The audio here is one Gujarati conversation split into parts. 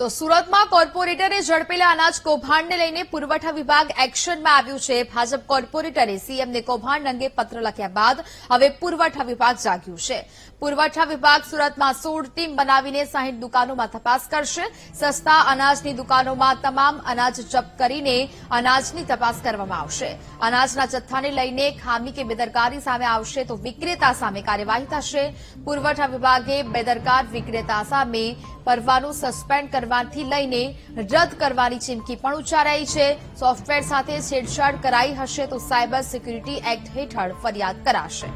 તો સુરતમાં કોર્પોરેટરે ઝડપેલા અનાજ કૌભાંડને લઈને પુરવઠા વિભાગ એક્શનમાં આવ્યું છે. ભાજપ કોર્પોરેટરે સીએમને કૌભાંડ અંગે પત્ર લખ્યા બાદ હવે પુરવઠા વિભાગ જાગ્યું છે. પુરવઠા વિભાગ સુરતમાં સોળ ટીમ બનાવીને સાહીઠ દુકાનોમાં તપાસ કરશે. સસ્તા અનાજની દુકાનોમાં તમામ અનાજ જપ્ત કરીને અનાજની તપાસ કરવામાં આવશે. અનાજના જથ્થાને લઈને ખામી કે બેદરકારી સામે આવશે તો વિક્રેતા સામે કાર્યવાહી થશે. પુરવઠા વિભાગે બેદરકાર વિક્રેતા સામે પરવાનું સસ્પેન્ડ કરવાથી લઈને રદ કરવાની ચીમકી પણ ઉચ્ચારાઈ છે. સોફ્ટવેર સાથે છેડછાડ કરાઈ હશે તો સાયબર સિક્યુરિટી એક્ટ હેઠળ ફરિયાદ કરાશે.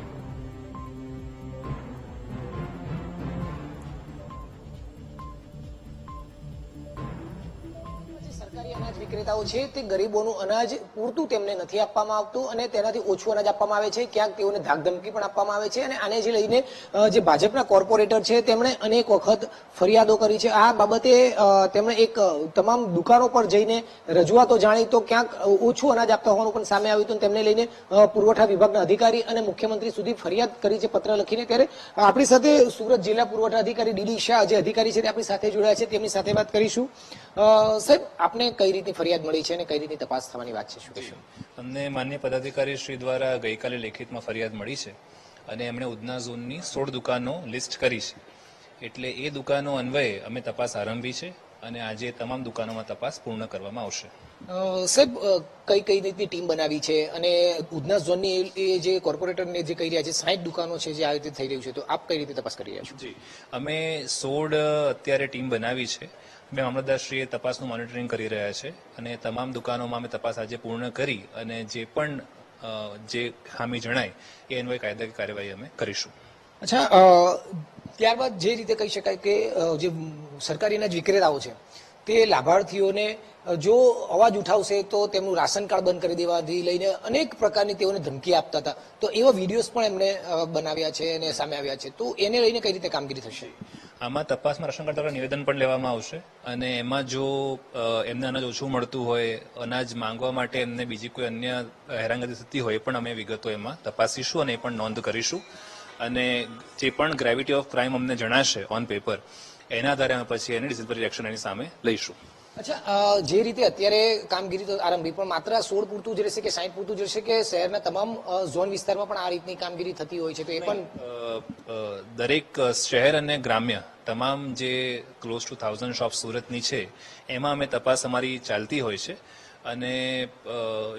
વિક્રેતાઓ છે તે ગરીબોનું અનાજ પૂરતું તેમને નથી આપવામાં આવતું અને તેનાથી ઓછું અનાજ આપવામાં આવે છે. ક્યાંક તેઓને ધાકધમકી પણ આપવામાં આવે છે અને આને જે લઈને જે ભાજપના કોર્પોરેટર છે તેમણે અનેક વખત ફરિયાદો કરી છે. આ બાબતે તેમણે એક તમામ દુકાનો પર જઈને રજૂઆતો જાણી તો ક્યાંક ઓછું અનાજ આપતા હોવાનું પણ સામે આવ્યું હતું. તેમને લઈને પુરવઠા વિભાગના અધિકારી અને મુખ્યમંત્રી સુધી ફરિયાદ કરી છે પત્ર લખીને ત્યારે આપણી સાથે સુરત જિલ્લા પુરવઠા અધિકારી ડીડી શાહ જે અધિકારી છે તે આપણી સાથે જોડાયા છે. તેમની સાથે વાત કરીશું. સાહેબ, આપને કઈ રીતની ફરિયાદ મળી છે અને કઈ રીતની તપાસ થવાની વાત છે? શું કહેશો? અમને માન્ય પદાધિકારી શ્રી દ્વારા ગઈકાલે લેખિતમાં ફરિયાદ મળી છે અને એમણે ઉધના ઝોનની સોળ દુકાનો લિસ્ટ કરી છે. એટલે એ દુકાનો અન્વયે અમે તપાસ આરંભી છે અને આજે તમામ દુકાનોમાં તપાસ પૂર્ણ કરવામાં આવશે. સાહેબ કઈ કઈ રીતની ટીમ બનાવી છે? અને ઉધના ઝોનની એ જે કોર્પોરેટરને જે કહી રહ્યા છે સાઠ દુકાનો છે જે આ રીતે થઈ રહ્યું છે તો આપ કઈ રીતે તપાસ કરી રહ્યા છો? જી. અમે સોળ અત્યારે ટીમ બનાવી છે. અમે મામલતદારશ્રીએ તપાસનું મોનિટરિંગ કરી રહ્યા છે અને તમામ દુકાનોમાં અમે તપાસ આજે પૂર્ણ કરી અને જે પણ જે ખામી જણાય, એ અન્વયે કાયદાકીય કાર્યવાહી અમે કરીશું. અચ્છા ત્યારબાદ જે રીતે કહી શકાય કે જે સરકારી જ વિક્રેતાઓ છે તે લાભાર્થીઓને જો અવાજ ઉઠાવશે તો તેમનું રાશન કાર્ડ બંધ કરી દેવાથી લઈને અનેક પ્રકારની તેઓને ધમકી આપતા હતા. તો એવા વિડીયોઝ પણ એમણે બનાવ્યા છે અને સામે આવ્યા છે. તો એને લઈને કઈ રીતે કામગીરી થશે? આમાં તપાસમાં રાશન કાર્ડ દ્વારા નિવેદન પણ લેવામાં આવશે અને એમાં જો એમને અનાજ ઓછું મળતું હોય, અનાજ માંગવા માટે એમને બીજી કોઈ અન્ય હેરાનગતિ થતી હોય પણ અમે વિગતો એમાં તપાસીશું અને એ પણ નોંધ કરીશું. અને જે પણ ગ્રેવિટી ઓફ ક્રાઇમ અમને જણાશે ઓન પેપર એના આધારે અમે પછી એની ડિસિપ્લિનરી એક્શન એની સામે લઈશું. અચ્છા જે રીતે અત્યારે કામગીરી તો આરંભી પણ માત્ર સોળ પૂરતું જ રહેશે કે સાઈઠ પૂરતું જ રહેશે કે શહેરના તમામ ઝોન વિસ્તારમાં પણ આ રીતની કામગીરી થતી હોય છે? તો એ પણ દરેક શહેર અને ગ્રામ્ય તમામ જે ક્લોઝ ટુ થાઉઝન્ડ શોપ સુરતની છે એમાં અમે તપાસ અમારી ચાલતી હોય છે. અને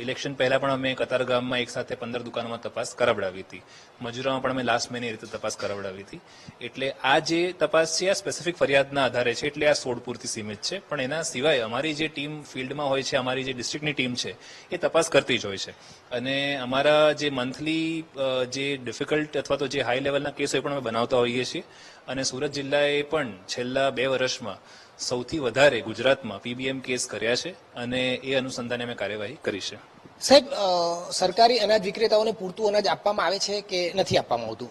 ઇલેક્શન પહેલા પણ અમે કતારગામમાં એક સાથે પંદર દુકાનોમાં તપાસ કરાવડાવી હતી. મજૂરામાં પણ અમે લાસ્ટ મહિને એ રીતે તપાસ કરાવડાવી હતી. એટલે આ જે તપાસ છે, આ સ્પેસિફિક ફરિયાદના આધારે છે, એટલે આ પૂરતી સીમિત છે. પણ એના સિવાય અમારી જે ટીમ ફિલ્ડમાં હોય છે, અમારી જે ડિસ્ટ્રિક્ટની ટીમ છે, એ તપાસ કરતી જ હોય છે. અને અમારા જે મંથલી જે ડિફિકલ્ટ અથવા તો જે હાઈ લેવલના કેસ હોય પણ અમે બનાવતા હોઈએ છીએ. અને સુરત જિલ્લાએ પણ છેલ્લા બે વર્ષમાં સૌથી વધારે ગુજરાતમાં પીબીએમ કેસ કર્યા છે અને એ અનુસંધાને અમે કાર્યવાહી કરી છે. સાહેબ સરકારી અનાજ વિક્રેતાઓને પૂરતું અનાજ આપવામાં આવે છે કે નથી આપવામાં આવતું?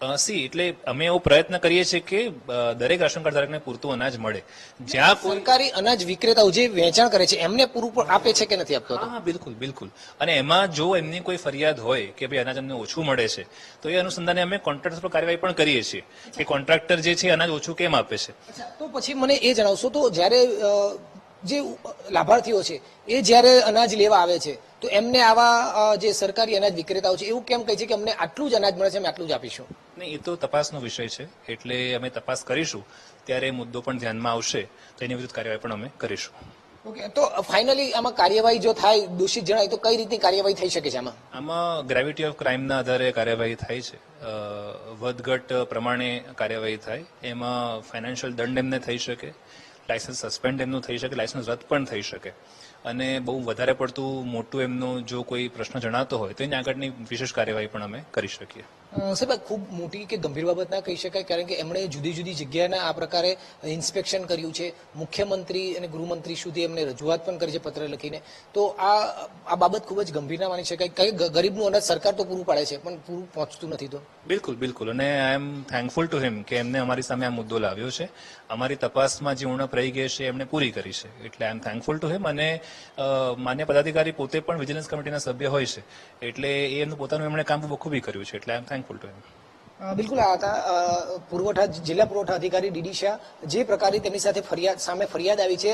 સી એટલે અમે એવો પ્રયત્ન કરીએ છીએ કે દરેક રાશન કાર્ડ ધારકને પૂરતું અનાજ મળે. જ્યાં સરકારી અનાજ વિક્રેતાઓ જે વેચાણ કરે છે એમને પૂરું પણ આપે છે કે નથી આપતો હા હા બિલકુલ બિલકુલ. અને એમાં જો એમની કોઈ ફરિયાદ હોય કે ભાઈ અનાજ અમને ઓછું મળે છે તો એ અનુસંધાને અમે કોન્ટ્રાક્ટર પર કાર્યવાહી પણ કરીએ છીએ કે કોન્ટ્રાક્ટર જે છે અનાજ ઓછું કેમ આપે છે? તો પછી મને એ જણાવશો તો જ્યારે જે લાભાર્થીઓ છે એ જ્યારે અનાજ લેવા આવે છે તો એમને આવા જે સરકારી અનાજ વિક્રેતાઓ છે એવું કેમ કહે છે કે અમને આટલું જ અનાજ મળે છે અમે આટલું જ આપીશું? નહીં એ તો તપાસનો વિષય છે. એટલે અમે તપાસ કરીશું ત્યારે એ મુદ્દો પણ ધ્યાનમાં આવશે તો એની વિરુદ્ધ કાર્યવાહી પણ અમે કરીશું. ઓકે તો ફાઇનલી આમાં કાર્યવાહી જો થાય દોષિત જણાય તો કઈ રીતની કાર્યવાહી થઈ શકે છે આમાં? આમાં ગ્રેવિટી ઓફ ક્રાઇમના આધારે કાર્યવાહી થાય છે. વધઘટ પ્રમાણે કાર્યવાહી થાય. એમાં ફાઇનાન્શિયલ દંડ એમને થઈ શકે. લાયસન્સ સસ્પેન્ડ એમનું થઈ શકે લાયસન્સ રદ પણ થઈ શકે. અને બહુ વધારે પડતું મોટું એમનો જો કોઈ પ્રશ્ન જણાતો હોય, તો એની આગળની વિશેષ કાર્યવાહી પણ અમે કરી શકીએ. સાહેબ ખૂબ મોટી કે ગંભીર બાબત ના કહી શકાય, કારણ કે એમણે જુદી જુદી જગ્યાના આ પ્રકારે ઇન્સ્પેક્શન કર્યું છે. મુખ્યમંત્રી અને ગૃહમંત્રી સુધી એમને રજૂઆત પણ કરી છે પત્ર લખીને. તો આ આ બાબત ખૂબ જ ગંભીર ના માની શકાય. કઈ ગરીબનું અનાજ સરકાર તો પૂરું પાડે છે, પણ પૂરું પહોંચતું નથી તો. બિલકુલ બિલકુલ. અને આઈ એમ થેન્કફુલ ટુ હિમ કે એમને અમારી સામે આ મુદ્દો લાવ્યો છે. અમારી તપાસમાં જે ઉણપ રહી ગઈ છે, એમણે પૂરી કરી છે. એટલે આઈ એમ થેન્કફુલ ટુ હિમ અને માન્ય પદાધિકારી પોતે પણ વિજિલન્સ કમિટીના સભ્ય હોય છે. એટલે એ એમનું પોતાનું એમણે કામ બખૂબી કર્યું છે. એટલે આઈ એમ થેન્કફુલ ટુ હિમ બિલકુલ આ પુરવઠા, જિલ્લા પુરવઠા અધિકારી ડીડી શાહ જે પ્રકારે તેમની સાથે ફરિયાદ, સામે ફરિયાદ આવી છે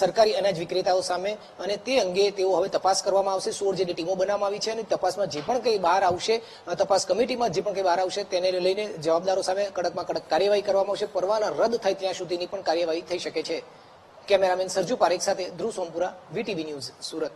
સરકારી અનાજ વિક્રેતાઓ સામે અને તે અંગે તેઓ હવે તપાસ કરવામાં આવશે. સોળ જેટલી ટીમો બનાવવામાં આવી છે અને તપાસમાં જે પણ કંઈ બહાર આવશે તપાસ કમિટીમાં જે પણ કંઈ બહાર આવશે તેને લઈને જવાબદારો સામે કડકમાં કડક કાર્યવાહી કરવામાં આવશે. પરવાના રદ થાય ત્યાં સુધીની પણ કાર્યવાહી થઈ શકે છે. કેમેરામેન સરજુ પારેખ સાથે ધ્રુવ સોમપુરા, વીટીવી ન્યૂઝ, સુરત.